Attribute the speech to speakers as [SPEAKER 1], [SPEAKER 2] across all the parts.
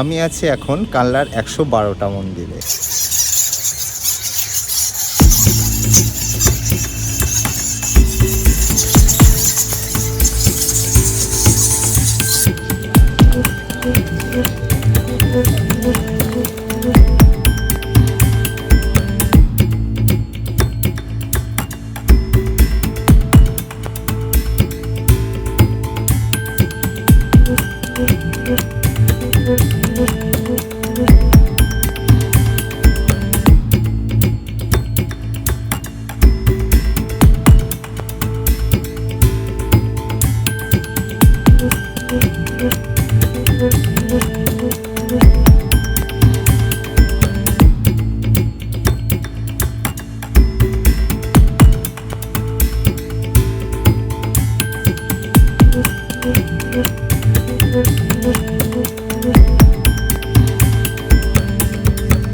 [SPEAKER 1] আমি আছি এখন কানলার একশো বারোটা মন্দিরে।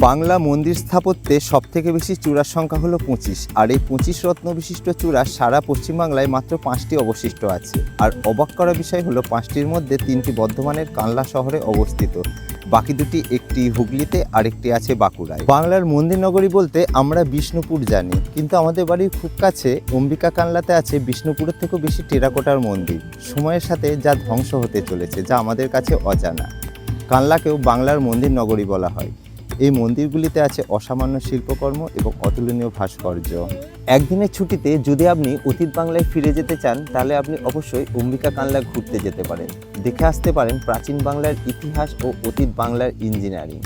[SPEAKER 1] বাংলা মন্দির স্থাপত্যে সব থেকে বেশি চূড়ার সংখ্যা হলো পঁচিশ। আর এই পঁচিশ রত্ন বিশিষ্ট চূড়া সারা পশ্চিমবাংলায় মাত্র পাঁচটি অবশিষ্ট আছে। আর অবাক করা বিষয় হলো পাঁচটির মধ্যে তিনটি বর্ধমানের কানলা শহরে অবস্থিত। বাকি দুটি একটি হুগলিতে, আরেকটি আছে বাঁকুড়ায়। বাংলার মন্দির নগরী বলতে আমরা বিষ্ণুপুর জানি। কিন্তু আমাদের বাড়ির খুব কাছে, অম্বিকা কানলাতে আছে বিষ্ণুপুরের থেকেও বেশি টেরাকোটার মন্দির। সময়ের সাথে যা ধ্বংস হতে চলেছে, যা আমাদের কাছে অজানা। কানলাকেও বাংলার মন্দির নগরী বলা হয়। এই মন্দিরগুলিতে আছে অসামান্য শিল্পকর্ম এবং অতুলনীয় ভাস্কর্য। একদিনের ছুটিতে যদি আপনি অতীত বাংলায় ফিরে যেতে চান, তাহলে আপনি অবশ্যই অম্বিকা কানলা ঘুরতে যেতে পারেন। দেখে আসতে পারেন প্রাচীন বাংলার ইতিহাস ও অতীত বাংলার ইঞ্জিনিয়ারিং।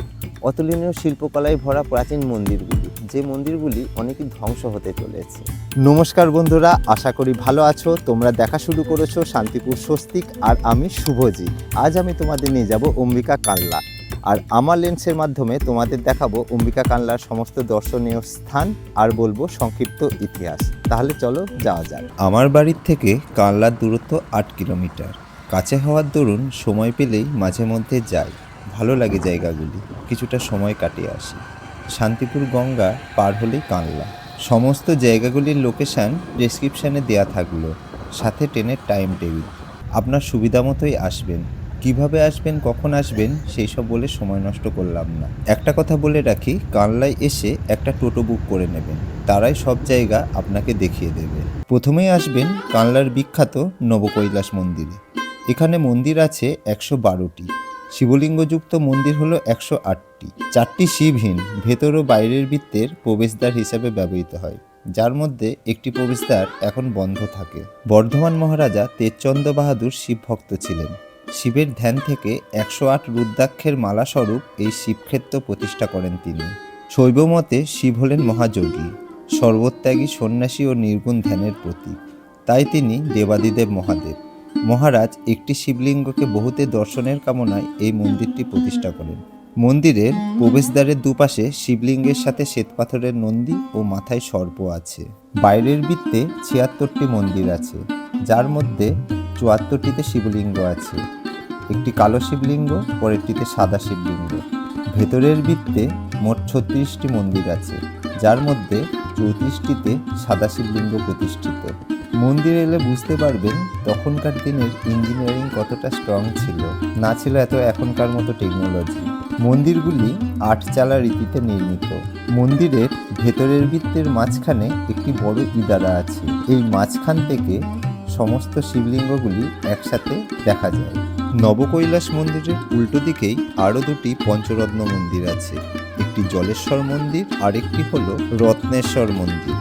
[SPEAKER 1] অতুলনীয় শিল্পকলায় ভরা প্রাচীন মন্দিরগুলি, যে মন্দিরগুলি অনেকই ধ্বংস হতে চলেছে। নমস্কার বন্ধুরা, আশা করি ভালো আছো। তোমরা দেখা শুরু করেছ শান্তিপুর স্বস্তিক আর আমি শুভজিৎ। আজ আমি তোমাদের নিয়ে যাব অম্বিকা কানলা। আর আমার লেন্সের মাধ্যমে তোমাদের দেখাবো অম্বিকা কানলার সমস্ত দর্শনীয় স্থান আর বলব সংক্ষিপ্ত ইতিহাস। তাহলে চলো যাওয়া যাক। আমার বাড়ির থেকে কানলার দূরত্ব আট কিলোমিটার। কাছে হওয়ার দরুন সময় পেলেই মাঝে মধ্যে যাই। ভালো লাগে জায়গাগুলি, কিছুটা সময় কাটিয়ে আসি। শান্তিপুর গঙ্গা পার হলেই কানলা। সমস্ত জায়গাগুলির লোকেশান ডেসক্রিপশানে দেয়া থাকল, সাথে ট্রেনের টাইম টেবিল আপনার সুবিধা মতোই আসবেন। কীভাবে আসবেন, কখন আসবেন, সেই সব বলে সময় নষ্ট করলাম না। একটা কথা বলে রাখি, কানলায় এসে একটা টোটো বুক করে নেবেন। তারাই সব জায়গা আপনাকে দেখিয়ে দেবে। প্রথমেই আসবেন কানলার বিখ্যাত নবকৈলাস মন্দিরে। এখানে মন্দির আছে একশো বারোটি। শিবলিঙ্গযুক্ত মন্দির হলো একশো আটটি। চারটি শিবহীন, ভেতর ও বাইরের বৃত্তের প্রবেশদ্বার হিসাবে ব্যবহৃত হয়। যার মধ্যে একটি প্রবেশদ্বার এখন বন্ধ থাকে। বর্ধমান মহারাজা তেজচন্দ্র বাহাদুর শিব ভক্ত ছিলেন। শিবের ধ্যান থেকে একশো আট রুদ্রাক্ষের মালাস্বরূপ এই শিবক্ষেত্র প্রতিষ্ঠা করেন তিনি। শৈব মতে শিব হলেন মহাযোগী, সর্বত্যাগী সন্ন্যাসী ও নির্গুণ ধ্যানের প্রতীক। তাই তিনি দেবাদিদেব মহাদেব। মহারাজ একটি শিবলিঙ্গকে বহুতে দর্শনের কামনায় এই মন্দিরটি প্রতিষ্ঠা করেন। মন্দিরের প্রবেশদ্বারের দুপাশে শিবলিঙ্গের সাথে শ্বেতপাথরের নন্দী ও মাথায় সর্প আছে। বাইরের বৃত্তে ছিয়াত্তরটি মন্দির আছে, যার মধ্যে চুয়াত্তরটিতে শিবলিঙ্গ আছে। একটি কালো শিবলিঙ্গ, পরেরটিতে সাদা শিবলিঙ্গ। ভেতরের বৃত্তে মোট ছত্রিশটি মন্দির আছে, যার মধ্যে চৌত্রিশটিতে সাদা শিবলিঙ্গ প্রতিষ্ঠিত। মন্দিরে এলে বুঝতে পারবেন তখনকার দিনের ইঞ্জিনিয়ারিং কতটা স্ট্রং ছিল। না ছিল এত এখনকার মতো টেকনোলজি মন্দিরগুলি আটচালা রীতিতে নির্মিত। মন্দিরের ভেতরের বৃত্তের মাঝখানে একটি বড় ইদারা আছে। এই মাঝখান থেকে সমস্ত শিবলিঙ্গগুলি একসাথে দেখা যায়। নবকৈলাস মন্দিরের উল্টো দিকেই আরও দুটি পঞ্চরত্ন মন্দির আছে। একটি জলেশ্বর মন্দির আর একটি হল রত্নেশ্বর মন্দির।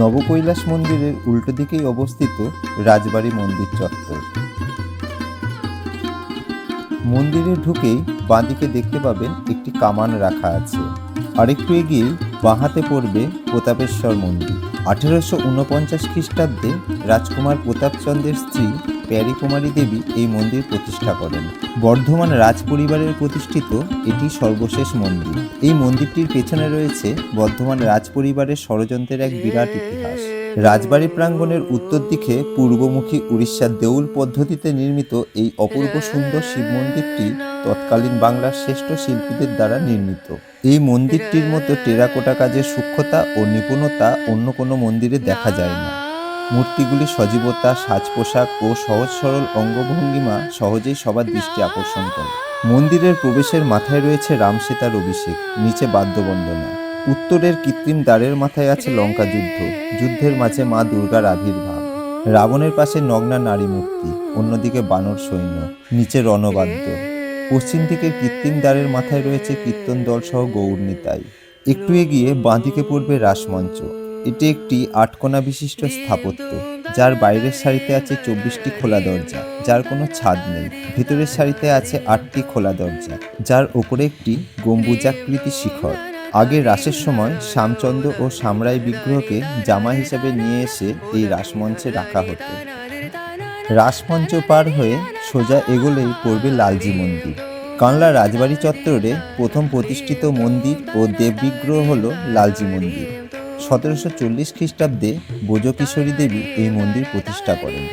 [SPEAKER 1] নবকৈলাস মন্দিরের উল্টো দিকেই অবস্থিত রাজবাড়ি মন্দির চত্বর। মন্দিরে ঢুকেই বাঁদিকে দেখতে পাবেন একটি কামান রাখা আছে। আরেকটু এগিয়ে বাঁহাতে পড়বে প্রতাপেশ্বর মন্দির আঠেরোশো উনপঞ্চাশ খ্রিস্টাব্দে রাজকুমার প্রতাপচন্দ্রের স্ত্রী প্যারীকুমারী দেবী এই মন্দির প্রতিষ্ঠা করেন। বর্ধমান রাজ পরিবারের প্রতিষ্ঠিত এটি সর্বশেষ মন্দির। এই মন্দিরটির পেছনে রয়েছে বর্ধমান রাজ পরিবারের ষড়যন্ত্রের এক বিরাট ইতিহাস। রাজবাড়ি প্রাঙ্গণের উত্তর দিকে পূর্বমুখী উড়িষ্যার দেউল পদ্ধতিতে নির্মিত এই অপূর্ব সুন্দর শিব মন্দিরটি তৎকালীন বাংলার শ্রেষ্ঠ শিল্পীদের দ্বারা নির্মিত। এই মন্দিরটির মতো টেরাকোটা কাজের সূক্ষ্মতা ও নিপুণতা অন্য কোনো মন্দিরে দেখা যায় না। মূর্তিগুলি সজীবতা সাজ পোশাক ও সহজ সরল অঙ্গভঙ্গিমা সহজেই সবার দৃষ্টি আকর্ষণ করে। মন্দিরের প্রবেশের মাথায় রয়েছে রামসীতার অভিষেক, নিচে বাদ্যবন্দনা। উত্তরের কৃত্রিম দ্বারের মাথায় আছে লঙ্কা যুদ্ধ, যুদ্ধের মাঝে মা দুর্গার আবির্ভাব। রাবণের পাশে নগ্না নারী মূর্তি অন্যদিকে বানর সৈন্য, নিচে রণবাদ্য। পশ্চিম দিকের কৃত্রিম দ্বারের মাথায় রয়েছে কীর্তন দল সহ গৌর নিতাই। একটু এগিয়ে বাঁদিকে পড়বে রাসমঞ্চ। এটি একটি আটকোনা বিশিষ্ট স্থাপত্য, যার বাইরের সারিতে আছে চব্বিশটি খোলা দরজা, যার কোনো ছাদ নেই। ভিতরের সারিতে আছে আটটি খোলা দরজা, যার ওপরে একটি গম্বুজাকৃতি শিখর। আগে রাসের সময় শ্যামচন্দ্র ও সামরাই বিগ্রহকে জামা হিসেবে নিয়ে এসে এই রাসমঞ্চে রাখা হতো। রাসমঞ্চ পার হয়ে সোজা এগোলেই পড়বে লালজি মন্দির। কানলা রাজবাড়ি চত্বরে প্রথম প্রতিষ্ঠিত মন্দির ও দেববিগ্রহ হল লালজি মন্দির। সতেরোশো চল্লিশ খ্রিস্টাব্দে বোজকিশোরী দেবী এই মন্দির প্রতিষ্ঠা করেন।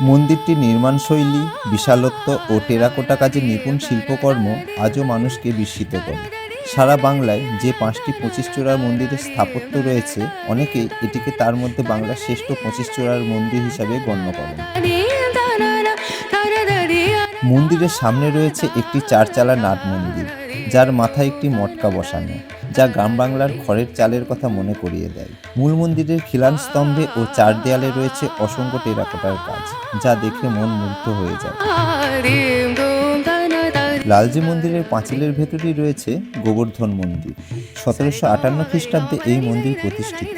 [SPEAKER 1] মন্দিরটি নির্মাণশৈলী বিশালত্ব ও টেরাকোটা কাজে নিপুণ শিল্পকর্ম আজও মানুষকে বিস্মিত করে। সারা বাংলায় যে পাঁচটি পঁচিশ চূড়ার মন্দিরের স্থাপত্য রয়েছে, অনেকেই এটিকে তার মধ্যে বাংলার শ্রেষ্ঠ পঁচিশ চূড়ার মন্দির হিসাবে গণ্য করেন। মন্দিরের সামনে রয়েছে একটি চারচালা নাট মন্দির, যার মাথায় একটি মটকা বসানো, যা গ্রাম বাংলার খড়ের চালের কথা মনে করিয়ে দেয়। মূল মন্দিরের খিলান স্তম্ভে ও চার দেয়ালে রয়েছে অসংখ্য টেরাকোটার কাজ যা দেখে মন মুগ্ধ হয়ে যায়। লালজি মন্দিরের পাঁচিলের ভেতরেই রয়েছে গোবর্ধন মন্দির। সতেরোশো আটান্ন খ্রিস্টাব্দে এই মন্দির প্রতিষ্ঠিত।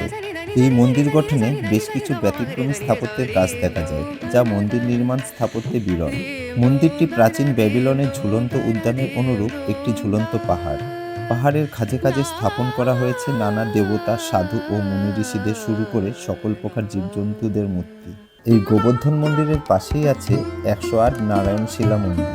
[SPEAKER 1] এই মন্দির গঠনে বেশ কিছু ব্যতিক্রমী স্থাপত্যের কাজ দেখা যায়, যা মন্দির নির্মাণ স্থাপত্যে বিরল। মন্দিরটি প্রাচীন ব্যাবিলনের ঝুলন্ত উদ্যানের অনুরূপ একটি ঝুলন্ত পাহাড়। পাহাড়ের খাজে খাজে স্থাপন করা হয়েছে নানা দেবতা, সাধু ও মুনি ঋষিদের শুরু করে সকল প্রকার জীবজন্তুদের মূর্তি। এই গোবর্ধন মন্দিরের পাশেই আছে একশো আট নারায়ণ শিলা মন্দির।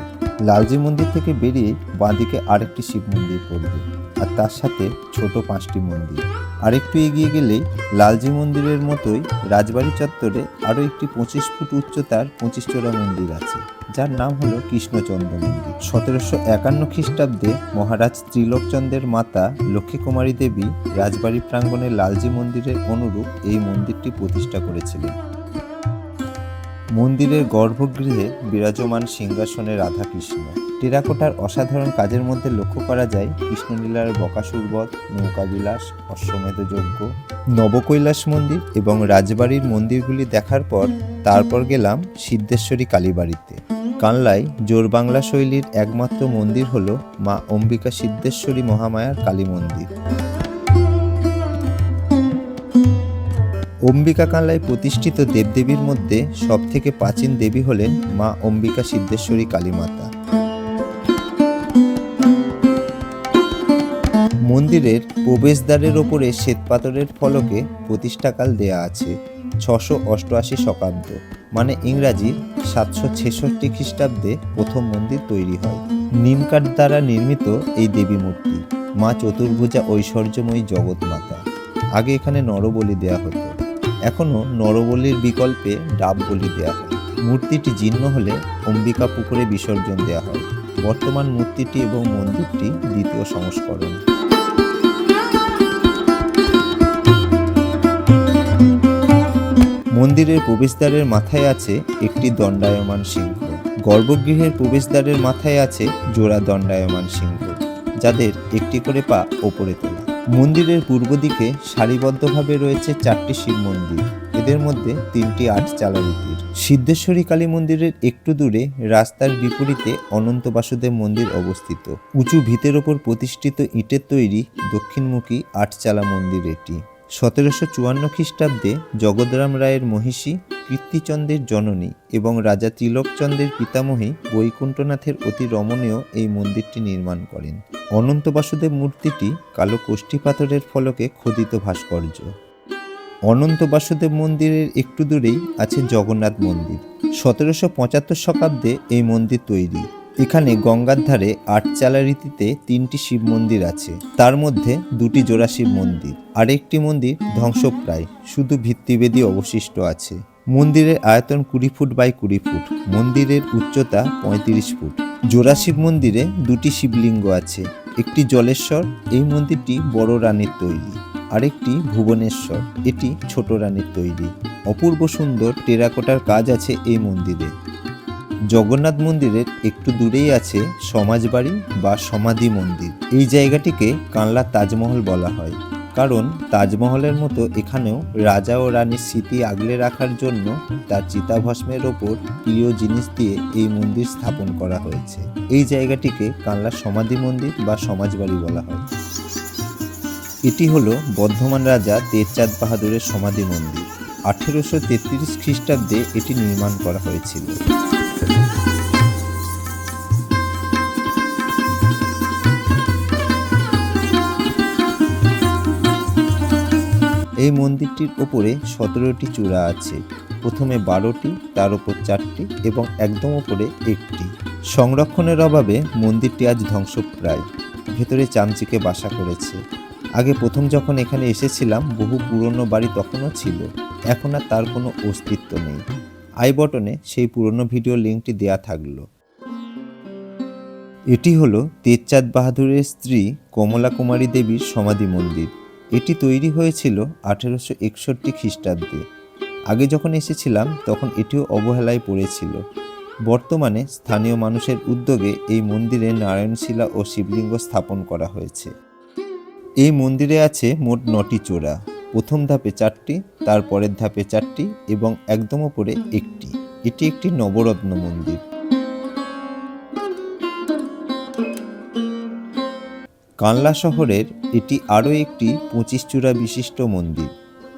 [SPEAKER 1] লালজি মন্দির থেকে বেরিয়ে বাঁদিকে আরেকটি শিব মন্দির পড়বে, আর তার সাথে ছোট পাঁচটি মন্দির। আরেকটু এগিয়ে গেলেই লালজি মন্দিরের মতোই রাজবাড়ি চত্বরে আরও একটি পঁচিশ ফুট উচ্চতার পঁচিশ চোরা মন্দির আছে, যার নাম হলো কৃষ্ণচন্দ্র মন্দির। সতেরোশো একান্ন খ্রিস্টাব্দে মহারাজ ত্রিলোকচন্দ্রের মাতা লক্ষ্মীকুমারী দেবী রাজবাড়ি প্রাঙ্গণে লালজি মন্দিরের অনুরূপ এই মন্দিরটি প্রতিষ্ঠা করেছিলেন। মন্দিরের গর্ভগৃহে বিরাজমান সিংহাসনে রাধাকৃষ্ণ। টেরাকোটার অসাধারণ কাজের মধ্যে লক্ষ্য করা যায় কৃষ্ণলীলার বকাসুরবধ, নৌকাবিলাস অশ্বমেধ যজ্ঞ নবকৈলাস মন্দির এবং রাজবাড়ির মন্দিরগুলি দেখার পর তারপর গেলাম সিদ্ধেশ্বরী কালীবাড়িতে। কানলায় জোর বাংলা শৈলীর একমাত্র মন্দির হল মা অম্বিকা সিদ্ধেশ্বরী মহামায়ার কালী মন্দির। অম্বিকা কানলায় প্রতিষ্ঠিত দেবদেবীর মধ্যে সবথেকে প্রাচীন দেবী হলেন মা অম্বিকা সিদ্ধেশ্বরী কালীমাতা। মন্দিরের প্রবেশদ্বারের ওপরে শ্বেতপাথরের ফলকে প্রতিষ্ঠাকাল দেয়া আছে ছশো অষ্টআশি শতাব্দ মানে ইংরাজি সাতশো ছেষট্টি খ্রিস্টাব্দে প্রথম মন্দির তৈরি হয়। নিমকাঠ দ্বারা নির্মিত এই দেবী মূর্তি, মা চতুর্ভুজা ঐশ্বর্যময়ী জগৎমাতা। আগে এখানে নরবলি দেয়া হতো। এখনও নরবলির বিকল্পে ডাব বলি দেওয়া হয়। মূর্তিটি জীর্ণ হলে অম্বিকা পুকুরে বিসর্জন দেওয়া হয়। বর্তমান মূর্তিটি এবং মন্দিরটি দ্বিতীয় সংস্করণ। মন্দিরের প্রবেশদ্বারের মাথায় আছে একটি দণ্ডায়মান সিংহ। গর্ভগৃহের প্রবেশদ্বারের মাথায় আছে জোড়া দণ্ডায়মান সিংহ, যাদের একটি করে পা ওপরে তোলা। মন্দিরের পূর্ব দিকে সারিবদ্ধভাবে রয়েছে চারটি শিব মন্দির। এদের মধ্যে তিনটি আট চালারীতির। সিদ্ধেশ্বরী কালী মন্দিরের একটু দূরে রাস্তার বিপরীতে অনন্ত বাসুদেব মন্দির অবস্থিত। উঁচু ভিতের ওপর প্রতিষ্ঠিত ইটের তৈরি দক্ষিণমুখী আটচালা মন্দির এটি। সতেরোশো চুয়ান্ন খ্রিস্টাব্দে জগদরাম রায়ের মহিষী কীর্তিচন্দ্রের জননী এবং রাজা তিলকচন্দ্রের পিতামহী বৈকুণ্ঠনাথের অতি রমণীয় এই মন্দিরটি নির্মাণ করেন। অনন্ত বাসুদেব মূর্তিটি কালো কোষ্ঠী পাথরের ফলকে খোদিত ভাস্কর্য। অনন্ত বাসুদেব মন্দিরের একটু দূরেই আছে জগন্নাথ মন্দির। সতেরোশো পঁচাত্তর শতাব্দে এই মন্দির তৈরি। এখানে গঙ্গার ধারে আটচালা রীতিতে তিনটি শিব মন্দির আছে। তার মধ্যে দুটি জোড়া শিব মন্দির আর একটি মন্দির ধ্বংসপ্রায়, শুধু ভিত্তিবেদী অবশিষ্ট আছে। মন্দিরের আয়তন কুড়ি ফুট বাই কুড়ি ফুট, মন্দিরের উচ্চতা পঁয়ত্রিশ ফুট। জোড়া শিব মন্দিরে দুটি শিবলিঙ্গ আছে, একটি জলেশ্বর, এই মন্দিরটি বড় রানীর তৈরি, আরেকটি ভুবনেশ্বর, এটি ছোট রানীর তৈরি। অপূর্ব সুন্দর টেরাকোটার কাজ আছে এই মন্দিরে। জগন্নাথ মন্দিরের একটু দূরেই আছে সমাজবাড়ি বা সমাধি মন্দির। এই জায়গাটিকে কানলা তাজমহল বলা হয়। কারণ তাজমহলের মতো এখানেও রাজা ও রানীর স্মৃতি আগলে রাখার জন্য তার চিতাভস্মের ওপর প্রিয় জিনিস দিয়ে এই মন্দির স্থাপন করা হয়েছে। এই জায়গাটিকে কানলা সমাধি মন্দির বা সমাজবাড়ি বলা হয়। এটি হলো বর্ধমান রাজা তেজচাঁদ বাহাদুরের সমাধি মন্দির। আঠেরোশো তেত্রিশ খ্রিস্টাব্দে এটি নির্মাণ করা হয়েছিল। এই মন্দিরটির ওপরে সতেরোটি চূড়া আছে। প্রথমে বারোটি, তার উপর চারটি এবং একদম ওপরে একটি। সংরক্ষণের অভাবে মন্দিরটি আজ ধ্বংসপ্রায়। ভেতরে চামচিকে বাসা করেছে। আগে প্রথম যখন এখানে এসেছিলাম, বহু পুরনো বাড়ি তখনও ছিল। এখন আর তার কোনো অস্তিত্ব নেই। আই বটনে সেই পুরনো ভিডিও লিঙ্কটি দেয়া থাকল। এটি হলো তেজচাঁদ বাহাদুরের স্ত্রী কমলা কুমারী দেবীর সমাধি মন্দির। এটি তৈরি হয়েছিল আঠেরোশো একষট্টি খ্রিস্টাব্দে। আগে যখন এসেছিলাম, তখন এটিও অবহেলায় পড়েছিল। বর্তমানে স্থানীয় মানুষের উদ্যোগে এই মন্দিরে নারায়ণশিলা ও শিবলিঙ্গ স্থাপন করা হয়েছে। এই মন্দিরে আছে মোট নটি চূড়া। প্রথম ধাপে চারটি তার পরের ধাপে চারটি এবং একদম ওপরে একটি। এটি একটি নবরত্ন মন্দির। কানলা শহরের এটি আরও একটি পঁচিশ চূড়া বিশিষ্ট মন্দির।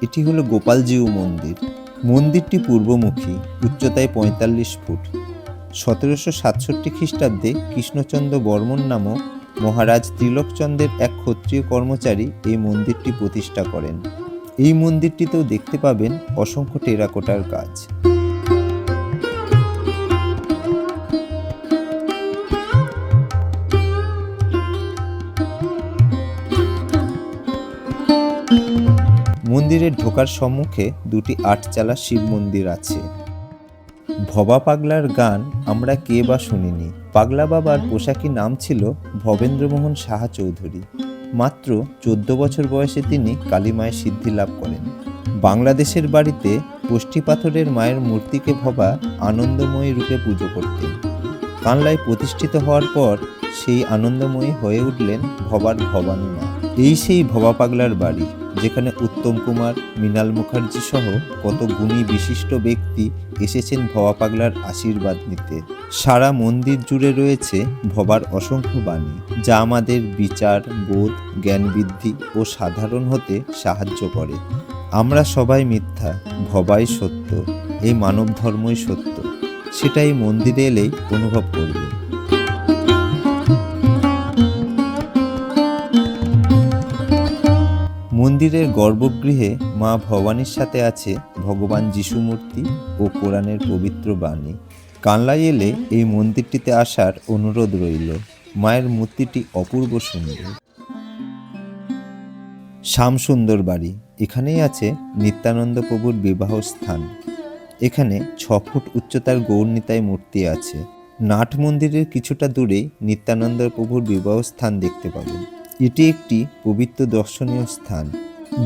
[SPEAKER 1] এটি হলো গোপালজিউ মন্দির। মন্দিরটি পূর্বমুখী, উচ্চতায় পঁয়তাল্লিশ ফুট। সতেরোশো সাতষট্টি খ্রিস্টাব্দে কৃষ্ণচন্দ্র বর্মন নামক মহারাজ তিলকচন্দ্রের এক ক্ষত্রিয় কর্মচারী এই মন্দিরটি প্রতিষ্ঠা করেন। এই মন্দিরটিতেও দেখতে পাবেন অসংখ্য টেরাকোটার কাজ মন্দিরের ঢোকার সম্মুখে দুটি আটচালা শিব মন্দির আছে। ভবা পাগলার গান আমরা কে বা শুনিনি। পাগলা বাবার পোশাকি নাম ছিল ভবেন্দ্রমোহন সাহা চৌধুরী। মাত্র চোদ্দ বছর বয়সে তিনি কালীমায়ের সিদ্ধি লাভ করেন। বাংলাদেশের বাড়িতে কোষ্ঠী পাথরের মায়ের মূর্তিকে ভবা আনন্দময়ী রূপে পুজো করতেন। কানলায় প্রতিষ্ঠিত হওয়ার পর সেই আনন্দময়ী হয়ে উঠলেন ভবার ভবানী মা। এই সেই ভবা পাগলার বাড়ি। যেখানে উত্তম কুমার, মৃণাল মুখার্জি সহ কত গুণী বিশিষ্ট ব্যক্তি এসেছেন ভবা পাগলার আশীর্বাদ নিতে। সারা মন্দির জুড়ে রয়েছে ভবার অসংখ্য বাণী, যা আমাদের বিচার, বোধ, জ্ঞান বৃদ্ধি ও সাধারণ হতে সাহায্য করে। আমরা সবাই মিথ্যা, ভবাই সত্য, এই মানব ধর্মই সত্য। সেটাই মন্দিরে এলেই অনুভব করবে। মন্দিরের গর্ভগৃহে মা ভবানীর সাথে আছে ভগবান যিশু মূর্তি ও কোরআনের পবিত্র বাণী। কানলাই এলে এই মন্দিরটিতে আসার অনুরোধ রইল। মায়ের মূর্তিটি অপূর্ব সুন্দর। শ্যামসুন্দর বাড়ি। এখানেই আছে নিত্যানন্দ প্রভুর বিবাহ স্থান। এখানে ছ ফুট উচ্চতার গৌরনিতায় মূর্তি আছে। নাট মন্দিরের কিছুটা দূরেই নিত্যানন্দ প্রভুর বিবাহ স্থান দেখতে পাবেন এটি একটি পবিত্র দর্শনীয় স্থান।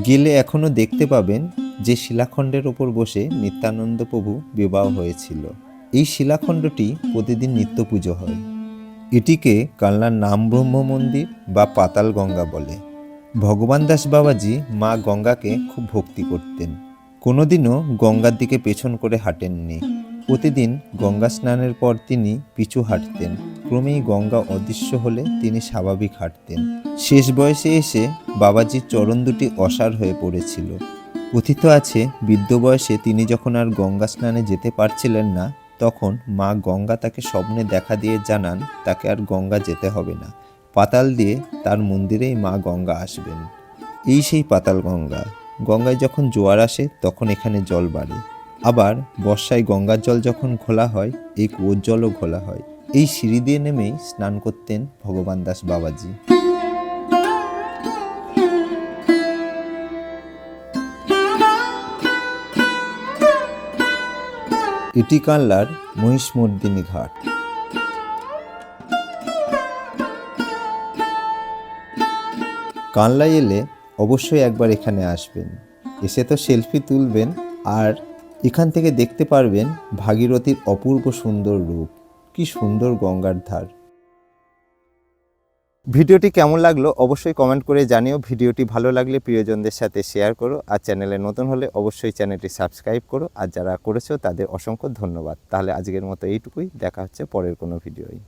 [SPEAKER 1] গেলে এখনও দেখতে পাবেন যে শিলাখণ্ডের ওপর বসে নিত্যানন্দ প্রভু বিবাহ হয়েছিল। এই শিলাখণ্ডটি প্রতিদিন নিত্য পুজো হয়। এটিকে কালনার নাম ব্রহ্ম মন্দির বা পাতাল গঙ্গা বলে। ভগবান দাস বাবাজি মা গঙ্গাকে খুব ভক্তি করতেন। কোনোদিনও গঙ্গার দিকে পেছন করে হাঁটেননি। প্রতিদিন গঙ্গা স্নানের পর তিনি পিছু হাঁটতেন। ক্রমেই গঙ্গা অদৃশ্য হলে তিনি স্বাভাবিক হাঁটতেন। শেষ বয়সে এসে বাবাজির চরণ দুটি অসার হয়ে পড়েছিল। কথিত আছে, বৃদ্ধ বয়সে তিনি যখন আর গঙ্গা স্নানে যেতে পারছিলেন না, তখন মা গঙ্গা তাকে স্বপ্নে দেখা দিয়ে জানান তাকে আর গঙ্গা যেতে হবে না। পাতাল দিয়ে তার মন্দিরেই মা গঙ্গা আসবেন। এই সেই পাতাল গঙ্গা। গঙ্গায় যখন জোয়ার আসে, তখন এখানে জল বাড়ে। আবার বর্ষায় গঙ্গার জল যখন ঘোলা হয়, এই কুয়োর জলও ঘোলা হয়। এই সিঁড়ি দিয়ে নেমেই স্নান করতেন ভগবান দাস বাবাজি। এটি কানলার মহিষমর্দিনী ঘাট। কানলায় এলে অবশ্যই একবার এখানে আসবেন। এসে তো সেলফি তুলবেন আর এখান থেকে দেখতে পারবেন ভাগীরথীর অপূর্ব সুন্দর রূপ। কি সুন্দর গঙ্গার ধার। ভিডিওটি কেমন লাগল অবশ্যই কমেন্ট করে জানিও। ভিডিওটি ভালো লাগলে প্রিয়জনদের সাথে শেয়ার করো। আর চ্যানেলে নতুন হলে অবশ্যই চ্যানেলটি সাবস্ক্রাইব করো। আর যারা করেছ তাদের অসংখ্য ধন্যবাদ। তাহলে আজকের মতো এইটুকুই। দেখা হচ্ছে পরের কোনো ভিডিওয়।